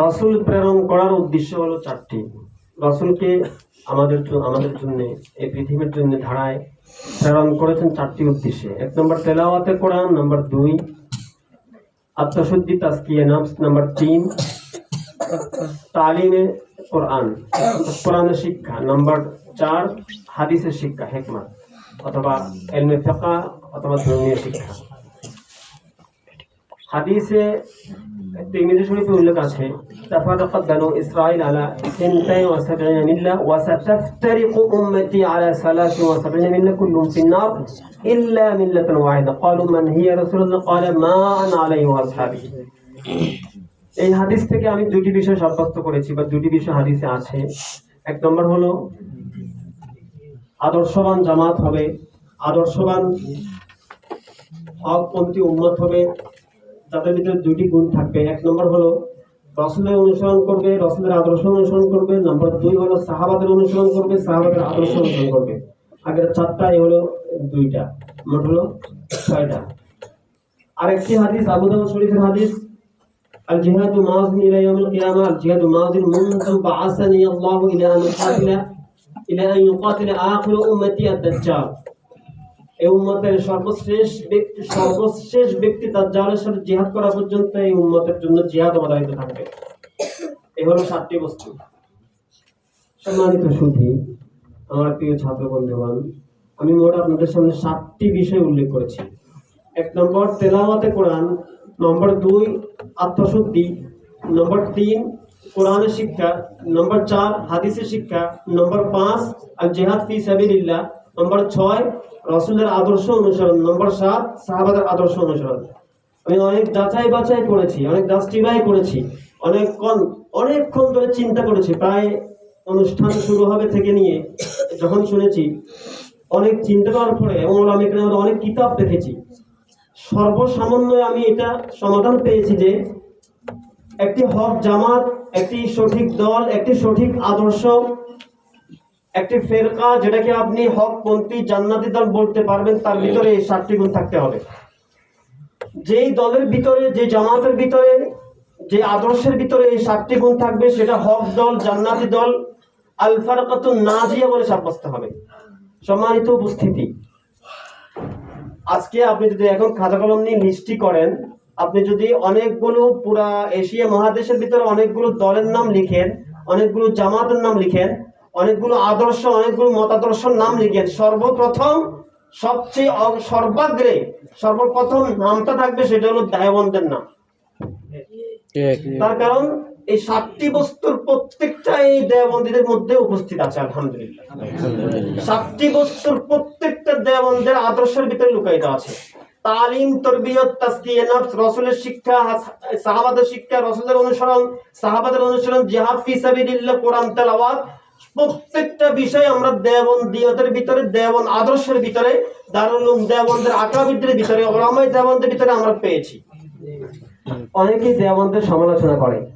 রসুল প্রেরণ করার উদ্দেশ্য হলো চারটি। রসুলকে আমাদের আমাদের জন্য, এই পৃথিবীর জন্য ধারায় প্রেরণ করেছেন চারটি উদ্দেশ্যে। এক নম্বর তেলাওয়াতে কোরআন, নম্বর দুই, আত্মশুদ্ধি তাস্কিয়ে নাফস নম্বর তিন, তালিমে কোরআন কোরআনের শিক্ষা, নম্বর চার, হাদিসের শিক্ষা, হেকমত, অথবা এলমে ফেকা অথবা ধর্মীয় শিক্ষা। হাদিসে তিরমিজি শরীফে উল্লেখ আছে তাফারাকাত বানু ইসরাঈল আলা 72 মিল্লা ওয়া সাতাফতারিকু উম্মতি আলা 73 মিল্লা কুল্লুম ফিন্নার ইল্লা মিল্লাতান ওয়াহিদা। ক্বালু মান হিয়া রাসূলুল্লাহ? ক্বালা মা আনা আলাইহি ওয়া আসহাবি এই হাদিস থেকে আমি দুটি বিষয় সাব্যস্ত করেছি বা দুটি বিষয় হাদিসে আছে। এক নম্বর হলো, আদর্শবান জামাত হবে, আদর্শবান হকপন্থী উন্নত হবে তাদের ভিতরে দুইটি গুণ থাকবে। এক নম্বর হলো, রসুলের অনুসরণ করবে, রসুলের আদর্শ অনুসরণ করবে। নম্বর দুই হলো, সাহাবাদের অনুসরণ করবে, সাহাবাদের আদর্শ অনুসরণ করবে। আগের চারটা এই হলো দুইটা, মোট হলো ছয়টা। আরেকটি হাদিস, আবু দাউদ শরীফের হাদিস আল জিহাদু মাযিন ইলা ইয়াউমিল কিয়ামা আল জিহাদু মাযিন মুনযু বাআসানি আল্লাহু ইলা আন ইলা আন আখিরু উম্মতি আদ-দাজ্জাল। এই উম্মতের সর্বশেষ ব্যক্তি সর্বশেষ ব্যক্তি দাজ্জালের সাথে জিহাদ করা পর্যন্ত এই উম্মতের জন্য জিহাদ অবদারিত থাকবে। এই হলো সাতটি বস্তু। সম্মানিত সুধী, আমার প্রিয় ছাত্র বন্ধুগণ, আমি মোট আপনাদের সামনে সাতটি বিষয় উল্লেখ করেছি। এক নম্বর, তেলাওয়াতে কোরআন। নম্বর দুই, আত্মশুদ্ধি। নম্বর তিন, কোরআনের শিক্ষা। নম্বর চার, হাদিসের শিক্ষা। নম্বর পাঁচ আর জেহাদ ফি সাবিলিল্লাহ। নম্বর ছয়, রসুলের আদর্শ অনুসরণ। নম্বর সাত, সাহাবাদের আদর্শ অনুসরণ। আমি অনেক যাচাই বাছাই করেছি, অনেক যাচাই করেছি, অনেকক্ষণ অনেকক্ষণ ধরে চিন্তা করেছি। প্রায় অনুষ্ঠান শুরু হবে থেকে নিয়ে যখন শুনেছি, অনেক চিন্তা করার পরে এবং আমি এখানে অনেক কিতাব দেখেছি। সর্বসামান্যে আমি এটা সমাধান পেয়েছি যে একটি হক জামাত, একটি সঠিক দল, একটি সঠিক আদর্শ একটি ফেরকা যেটাকে আপনি হক হকপন্থী, জান্নাতি দল বলতে পারবেন, তার ভিতরে এই সাতটি গুণ থাকতে হবে। যেই দলের ভিতরে, যে জামাতের ভিতরে, যে আদর্শের ভিতরে এই সাতটি গুণ থাকবে, সেটা হক দল, জান্নাতি দল আল ফারকাতুন নাজিয়া বলে সাব্যস্ত হবে। সম্মানিত উপস্থিতি, আজকে আপনি যদি এখন খাতা কলম নিয়ে লিস্টি করেন, আপনি যদি অনেকগুলো পুরা এশিয়া মহাদেশের ভিতরে অনেকগুলো দলের নাম লিখেন, অনেকগুলো জামাতের নাম লিখেন অনেকগুলো আদর্শ অনেকগুলো মতাদর্শের নাম লিখেন সর্বপ্রথম সবচেয়ে সর্বাগ্রে সর্বপ্রথম নামটা থাকবে সেটা হলো দায়বন্দের নাম। তার কারণ এই সাতটি বস্তুর প্রত্যেকটা এই দেবন্দীদের মধ্যে উপস্থিত আছে আলহামদুলিল্লাহ। সাতটি বস্তুর প্রত্যেকটা দেবন্দের আদর্শের ভিতরে লুকায়িত আছে। তালিম তরবিয়ত তাসকিয়ে নফস রাসূলের শিক্ষা সাহাবাদের শিক্ষা রাসূলের অনুসরণ সাহাবাদের অনুসরণ জিহাদ ফি সাবিলিল্লাহ কোরআন তেলাওয়াত প্রত্যেকটা বিষয় আমরা দেবন্দিয়তের ভিতরে দেবন, আদর্শের ভিতরে দারুল উলুম দেবন্দের আকাবিদের ভিতরে ওলামাই দেবন্দের ভিতরে আমরা পেয়েছি। অনেকেই দেওবন্দের সমালোচনা করে।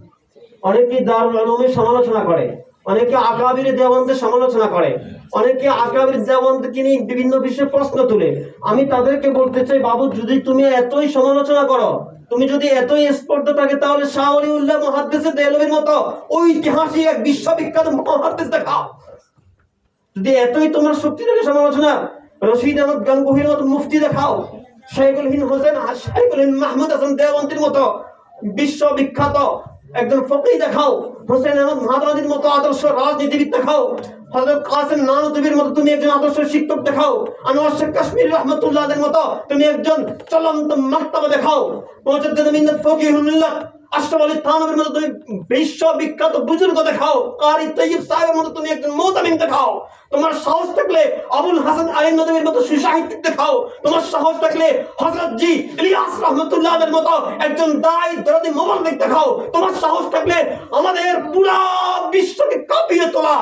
অনেকেই দারুল সমালোচনা করে। অনেকে আকাবির দেওবন্দের সমালোচনা করে। অনেকে আকাবির দেওবন্দকে নিয়ে বিভিন্ন বিষয়ে প্রশ্ন তুলে। আমি তাদেরকে বলতে চাই, বাবু, যদি তুমি এতই সমালোচনা করো তুমি যদি এতই স্পর্ধ থাকে, তাহলে শাহ উল্লাহ মহাদ্দেশের দেলবির মতো ঐতিহাসিক এক বিশ্ববিখ্যাত মহাদ্দেশ দেখাও। যদি এতই তোমার শক্তি থাকে সমালোচনা, রশিদ আহমদ গাঙ্গুহির মতো মুফতি দেখাও শাইকুল হিন হোসেন শাইকুল হিন মাহমুদ হাসান দেওবন্তির মতো বিশ্ববিখ্যাত একজন ফকি দেখাও, হোসেন আহমদ মাহাদাদির মতো আদর্শ রাজনীতিবিদ দেখাও বিশ্ববিখ্যাত বুজুর্গ দেখাও। কারি তৈয়ব সাহেবের মতো তুমি একজন মোতামিন দেখাও। তোমার সাহস থাকলে আবুল হাসান আলী নদীর মতো সুসাহিত্যিক দেখাও। তোমার সাহস থাকলে হযরত জি ইলিয়াস রহমতুল্লাহদের মতো একজন দায়ী দরদি মোবাল্লিক দেখাও। তোমার সাহস থাকলে আমাদের পুরা বিশ্বকে কাঁপিয়ে তোলা।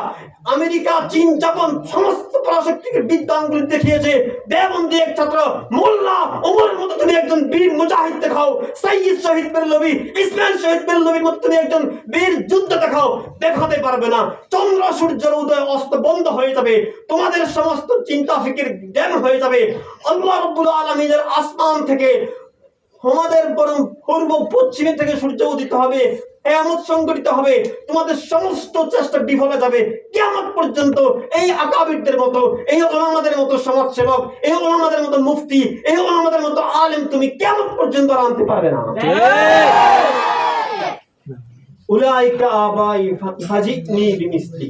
আমেরিকা চীন, জাপান সমস্ত পরাশক্তিকে বিদ্যাঙ্গুলি দেখিয়েছে। দেবন্দি এক ছাত্র, মোল্লা ওমরের মতো তুমি একজন বীর মুজাহিদ দেখাও। সাইয়দ শহীদ বেরলবি ইসমাইল শহীদ বেরলবির মতো তুমি একজন বীর যুদ্ধ দেখাও। দেখাতে পারবে না। চন্দ্র, সূর্যের উদয় অস্ত বন্ধ হয়ে যাবে। তোমাদের সমস্ত চিন্তা ফিকির জ্ঞান হয়ে যাবে। আল্লাহ রব্বুল আলমিনের আসমান থেকে তোমাদের বরং পূর্ব পশ্চিমে থেকে সূর্য উদিত হবে কেয়ামত সংগঠিত হবে তোমাদের সমস্ত চেষ্টা বিফলে যাবে। কেয়ামত পর্যন্ত এই আকাবিরদের মতো এই ওলামাদের মতো সমাজসেবক এই ওলামাদের মতো মুফতি এই ওলামাদের মতো আলেম তুমি কেয়ামত পর্যন্ত আনতে পারবে না। উলাইকা আবাই ফাজিনি বিমিসলি।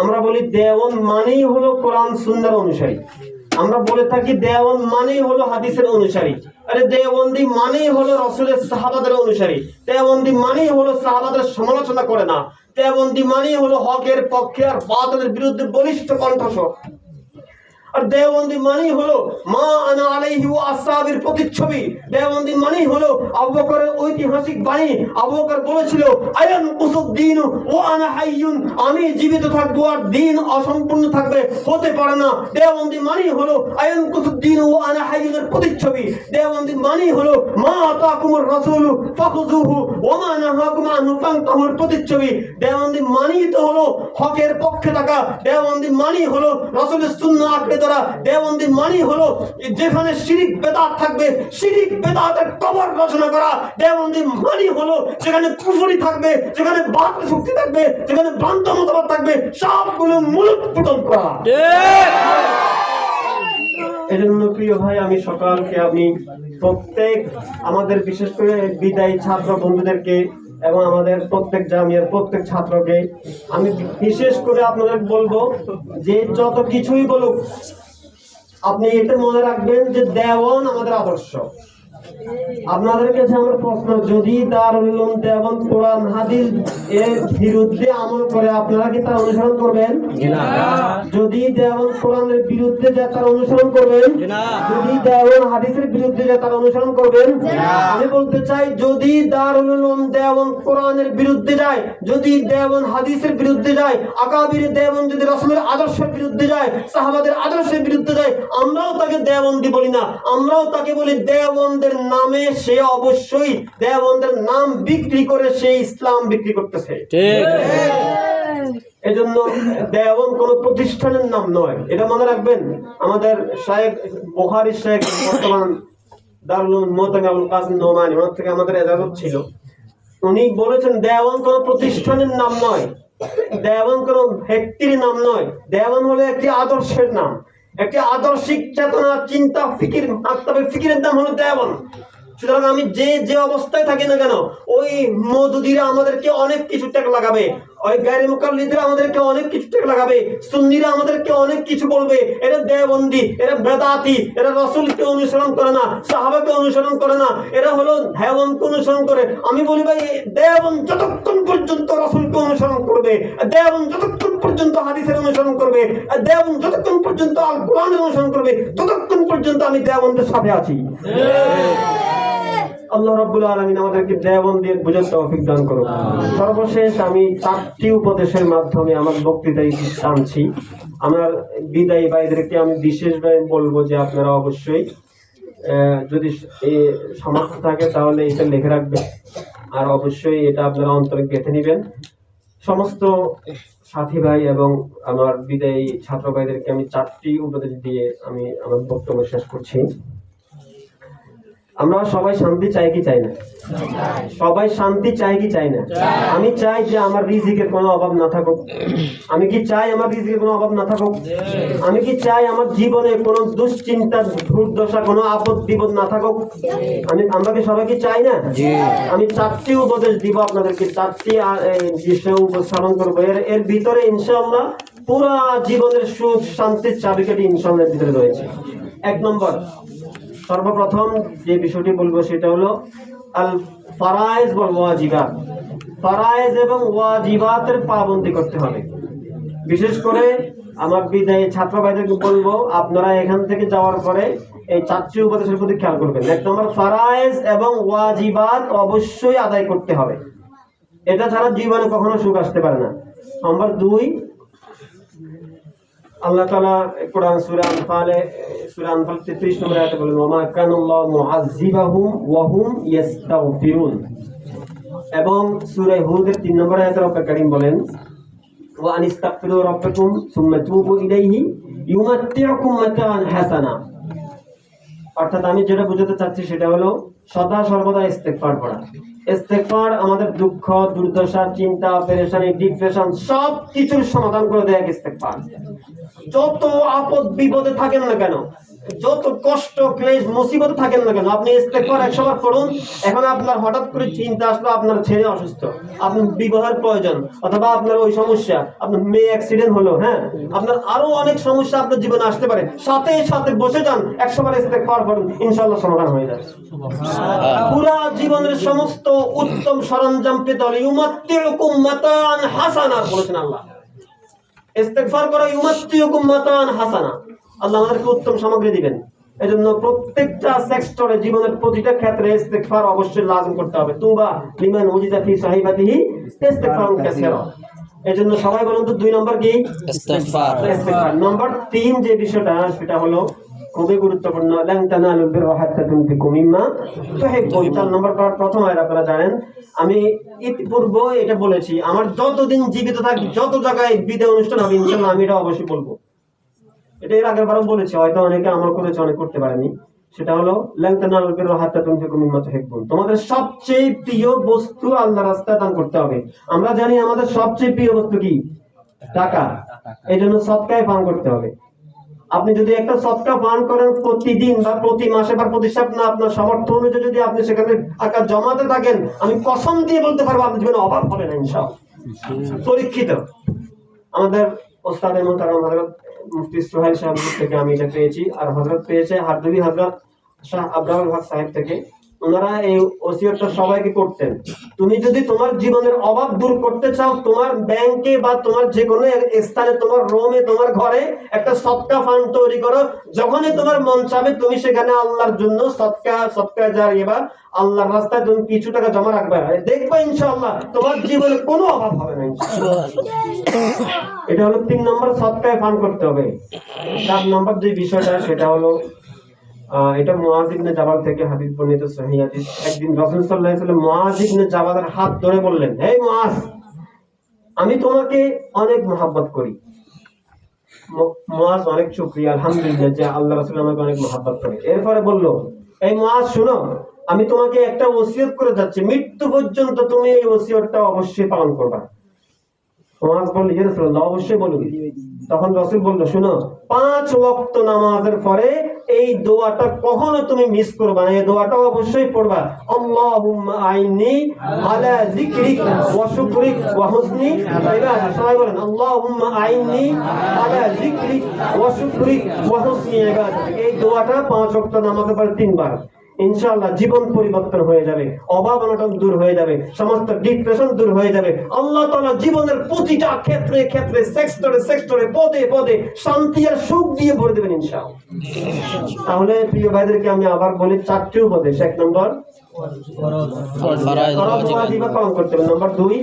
আমরা বলি দেওয়ান মানেই হলো কোরআন সুন্দর অনুসারী। আমরা বলে থাকি দেওয়ান মানেই হলো হাদিসের অনুসারী। আরে দেওবন্দি মানেই হলো রসুলের সাহাবাদের অনুসারী। দেওবন্দি মানেই হলো সাহাবাদের সমালোচনা করে না। দেওবন্দি মানেই হলো হকের পক্ষে আর বাতিলের বিরুদ্ধে বলিষ্ঠ কণ্ঠস্বর। আর দেওবন্দি মানেই হলো মা আনা আলাইহি ওয়া আসহাবের প্রতিচ্ছবি। দেওবন্দি মানেই হলো আবু ঐতিহাসিক বাণী। আবু বলেছিল, আয়ান কুসুদ্দিন ও আনা হাইয়ুন। আমি জীবিত থাকব আর দিন অসম্পূর্ণ থাকবে, হতে পারে না। দেওবন্দি মানেই হলো আয়ান কুসুদ্দিন ও আনা হাইয়ুনের প্রতিচ্ছবি। দেওবন্দি মানেই হলো, মা আতাকুমুর রাসূল ফাখুযুহু ওয়া মা নাহাকুম আনহু ফান্তাহুর প্রতিচ্ছবি। দেওবন্দি মানেই তো হলো হকের পক্ষে থাকা। দেওবন্দি মানেই হলো রাসূলের সুন্নাহ ধরা দেওবন্দি মানেই হলো যেখানে শিরিক বেদাত থাকবে, শিরিক বেদাতের কবর রচনা করা। দেওবন্দি মানেই হলো যেখানে কুফরি থাকবে, যেখানে বাতিল শক্তি থাকবে, যেখানে ভ্রান্ত মতবাদ থাকবে, সবগুলো মূলত পুটন করা। এজন্য প্রিয় ভাই, আমি সকালকে, আমি প্রত্যেক আমাদের বিশেষ করে বিদায়ী ছাত্র বন্ধুদেরকে এবং আমাদের প্রত্যেক জামিয়ার প্রত্যেক ছাত্রকে আমি বিশেষ করে আপনাদের বলব যে যত কিছুই বলুক, আপনি এটা মনে রাখবেন যে দেওয়ান আমাদের আদর্শ। আপনাদের কাছে আমার প্রশ্ন যদি দারুল উলুম দেওয়ান কোরআন হাদিস এর বিরুদ্ধে আমল করে আপনারা কি তার অনুসরণ করবেন? যদি দেওয়ান কোরআনের বিরুদ্ধে যায় তার অনুসরণ করবেন যদি দেওয়ান হাদিসের বিরুদ্ধে যায় তার অনুসরণ করবেন আমি বলতে চাই যদি দারুল উলুম দেওয়ান কোরআনের বিরুদ্ধে যায় যদি দেওয়ান হাদিসের বিরুদ্ধে যায় আকাবির দেওয়ান যদি রসমের আদর্শের বিরুদ্ধে যায় সাহাবাদের আদর্শের বিরুদ্ধে যায় আমরাও তাকে দেওবন্দি বলি না। আমরাও তাকে বলি দেওবন্দের নামে সে অবশ্যই দেওবন্দের নাম বিক্রি করে সে ইসলাম বিক্রি করতেছে। এজন্য দেওয়ান কোন প্রতিষ্ঠানের নাম নয়। এটা মনে রাখবেন আমাদের শায়েখ বোখারি শেখ বর্তমান দারুল মোহতামি কাসিম নোমানি ওনার থেকে আমাদের এজাজত ছিল। উনি বলেছেন দেওয়ান কোন প্রতিষ্ঠানের নাম নয়। দেওয়ান কোন ব্যক্তির নাম নয়। দেওয়ান হলো একটি আদর্শের নাম। একটি আদর্শিক চেতনা, চিন্তা, ফিকির মাত্তাবে ফিকিরের নাম হলো দেওয়ান সুতরাং আমি যে যে অবস্থায় থাকি না কেন, ওই মধুদিরা আমাদেরকে অনেক কিছু টেক লাগাবে, ওই গাড়ি মুকাল্লিদরা আমাদেরকে অনেক কিছু টেক লাগাবে, সুন্নিরা আমাদেরকে অনেক কিছু বলবে, এরা দেবন্দি এরা বেদাতি, এরা রসুলকে অনুসরণ করে না, সাহাবাকে অনুসরণ করে না, এরা হলো হেবনকে অনুসরণ করে। আমি বলি ভাই দেবন যতক্ষণ পর্যন্ত রসুলকে অনুসরণ করবে দেবন যতক্ষণ পর্যন্ত হাদিসের অনুসরণ করবে দেবন যতক্ষণ পর্যন্ত আল কোরআনের অনুসরণ করবে ততক্ষণ পর্যন্ত আমি দেবনদের সাথে আছি। আল্লাহ রাব্বুল আলামিন আমাদেরকে দেবন দিয়ে বুঝার তৌফিক দান করুন। সর্বশেষ আমি চারটি উপদেশের মাধ্যমে আমার বক্তৃতায় টানছি। আমার বিদায়ী ভাইদেরকে আমি বিশেষভাবে বলব যে আপনারা অবশ্যই যদি সামর্থ্য থাকে তাহলে এটা লিখে রাখবেন। আর অবশ্যই এটা আপনারা অন্তরে গেঁথে নেবেন। সমস্ত সাথী ভাই এবং আমার বিদায়ী ছাত্র ভাইদেরকে আমি চারটি উপদেশ দিয়ে আমি আমার বক্তব্য শেষ করছি। আমরা সবাই শান্তি চাই কি চাই না? সবাই শান্তি চাই কি চাই না? আমি চাই যে আমার রিজিকের কোনো অভাব না থাকুক। আমি কি চাই আমার রিজিকের কোনো অভাব না থাকুক? আমি কি চাই আমার জীবনে কোনো দুশ্চিন্তা দুর্দশা কোনো আপদ বিপদ না থাকুক? আমি আমরা কি সবাই কি চাই না? আমি চারটি উপদেশ দিব আপনাদেরকে। চারটি বিষয় উপস্থাপন করব। এর এর ভিতরে ইনশাআল্লাহ পুরা জীবনের সুখ শান্তির চাবিকাঠি ইনশাআল্লাহ ভিতরে রয়েছে। এক নম্বর সর্বপ্রথম যে বিষয়টি বলব সেটা হলো আল ফারায়েজ বা ওয়াজিবাত। ফারায়েজ এবং ওয়াজিবাতের পাবন্দি করতে হবে। বিশেষ করে আমার বিদায়ী ছাত্র ভাইদেরকে বলব, আপনারা এখান থেকে যাওয়ার পরে এই চারটি উপদেশের প্রতি খেয়াল করবেন। এক নম্বর, ফারায়েজ এবং ওয়াজিবাত অবশ্যই আদায় করতে হবে। এটা ছাড়া জীবনে কখনো সুখ আসতে পারে না। নম্বর দুই আল্লাহ তাআলা কোরআন সূরা আনফালে, সূরা আনফাল 33 নম্বর আয়াতে বলেন, ওমা কানাল্লাহু মুআযযিবাহুম ওয়া হুম ইস্তাগফিরুন এবং সূরা হুদের 3 নম্বর আয়াতে রব্বুল কারীম বলেন, ওয়া আনিস্তাগফিরু রাব্বাকুম সুম্মা তুবু ইলাইহি ইউমাত্তিউকুম মাতাআন হাসানা। অর্থাৎ আমি যেটা বুঝাতে চাচ্ছি সেটা হলো, সদা সর্বদা ইস্তেকফার করা ইস্তেকফার আমাদের দুঃখ দুর্দশা চিন্তা পেরেশানি ডিপ্রেশন সব কিছুর সমাধান করে দেয় এক যত আপদ বিপদে থাকেন না কেন যত কষ্ট ক্লেশ মুসিবত থাকেন না কেন আপনি ইস্তেকবার একশো করুন এখন আপনার হঠাৎ করে চিন্তা আসলো আপনার ছেলে অসুস্থ আপনার বিবাহের প্রয়োজন অথবা আপনার ওই সমস্যা আপনার মেয়ে অ্যাক্সিডেন্ট হলো হ্যাঁ? আপনার আরও অনেক সমস্যা আপনার জীবনে আসতে পারে সাথে সাথে বসে যান একশো বার ইস্তেকবার করুন ইনশাল্লাহ সমাধান হয়ে যাবে। পুরা জীবনের সমস্ত উত্তম সরঞ্জাম পেতে হলে ইউমাত্তিউকুম মাতান হাসানা বলেছেন আল্লাহ। ইস্তেগফার করা ইউমাত্তিউকুম মাতান হাসানা। আল্লাহ আমাদেরকে উত্তম সামগ্রী দিবেন। এজন্য প্রত্যেকটা সেক্টরে জীবনের প্রতিটা ক্ষেত্রে ইস্তেগফার অবশ্যই লাজম করতে হবে। তুবা লিমান উজিদা ফি সাহিবাতিহি ইস্তেগফারুন কাসীরা। এজন্য সবাই বলুন তো দুই নম্বর কি? ইস্তেগফার। ইস্তেগফার। নম্বর তিন যে বিষয়টা সেটা হলো খুবই গুরুত্বপূর্ণ। লান তানালুল বিররা হাত্তা তুনফিকু মিম্মা। তুহিব্বুন চার নম্বর পর প্রথম আয়াত আপনারা জানেন। আমি ইতিপূর্ব এটা বলেছি আমার যতদিন জীবিত থাকি যত জায়গায় বিদায় অনুষ্ঠান হবে ইনশাআল্লাহ আমি এটা অবশ্যই বলব। এটা এর আগের বারও বলেছি হয়তো অনেকে আমার করেছে অনেক করতে পারেনি। সেটা হলো লান তানালুল বিররা হাত্তা তুনফিকু মিম্মা তুহিব্বুন তোমাদের সবচেয়ে প্রিয় বস্তু আল্লাহর রাস্তায় দান করতে হবে। আমরা জানি আমাদের সবচেয়ে প্রিয় বস্তু কি? টাকা। এই জন্য সৎকায় পান করতে হবে। আপনি যদি একটা সৎকা পান করেন প্রতিদিন বা প্রতি মাসে বা প্রতি সপ্তাহে আপনার সামর্থ্য অনুযায়ী যদি আপনি সেখানে টাকা জমাতে থাকেন, আমি কসম দিয়ে বলতে পারব, আপনার জীবনে অভাব হবে না, ইনশাআল্লাহ। পরীক্ষিত। আমাদের ওস্তাদের মোহতারাম হজরত মুফতি সোহেল সাহেব থেকে আমি এটা পেয়েছি, আর হজরত পেয়েছে হারদবি হজরত শাহ আব্রাহুল হক সাহেব থেকে। ওনারা এই ওসিয়তটা সবাইকে করতেন। তুমি যদি তোমার জীবনের অভাব দূর করতে চাও তোমার ব্যাংকে বা তোমার যে কোনো স্থানে তোমার রোমে তোমার ঘরে একটা সৎকা ফান্ড তৈরি করো। যখনই তোমার মন চাবে তুমি সেখানে আল্লাহর জন্য সৎকা সৎকা যার এবার আল্লাহর রাস্তায় তুমি কিছু টাকা জমা রাখবে দেখবে ইনশাআল্লাহ তোমার জীবনে কোনো অভাব হবে না। এটা হলো তিন নম্বর সৎকায় ফান্ড করতে হবে। চার নম্বর যে বিষয়টা সেটা হলো এটা মুআজ ইবনে জাবাল থেকে হাদিস বর্ণিত, সহিহ হাদিস। একদিন রাসূল সাল্লাল্লাহু আলাইহি মুআজ ইবনে জাবালের হাত ধরে বললেন, হে মুআজ, আমি তোমাকে অনেক মহব্বত করি। মুআজ অনেক শুকরিয়া, আলহামদুলিল্লাহ যে আল্লাহ রাসূল আমাকে অনেক মহব্বত করে। এরপরে বলল, এই মুআজ, শুনো, আমি তোমাকে একটা ওসিয়ত করে যাচ্ছি। মৃত্যু পর্যন্ত তুমি এই ওসিয়তটা অবশ্যই পালন করবা। সমাজ বলল ইয়ে রাসূলুল্লাহ অবশ্যই তখন বলল, শুনো, পাঁচ ওয়াক্ত নামাজের পরে এই দোয়াটা কখনো তুমি মিস করবা না। এই দোয়াটা অবশ্যই পড়বা। আল্লাহুম্মা আইনি আলা যিকরিক ওয়া শুকরিক ওয়া হুসনি সবাই বলেন, আল্লাহুম্মা আইনি আলা যিকরিক ওয়া শুকরিক ওয়া হুসনি এই দোয়াটা পাঁচ ওয়াক্ত নামাজের পরে তিনবার। ইনশাআল্লাহ জীবন পরিবর্তন হয়ে যাবে, অভাব অনটন দূর হয়ে যাবে, সমস্ত ডিপ্রেশন দূর হয়ে যাবে। আল্লাহ তাআলা জীবনের প্রতিটা ক্ষেত্রে ক্ষেত্রে সেক্টরে সেক্টরে পদে পদে শান্তি আর সুখ দিয়ে ভরে দেবেন ইনশাআল্লাহ। তাহলে প্রিয় ভাইদেরকে আমি আবার বলি, চারটি উপদেশ। এক নম্বর নম্বর দুই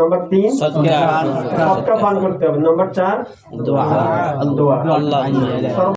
নম্বর তিন সবকা করতে হবে নম্বর চার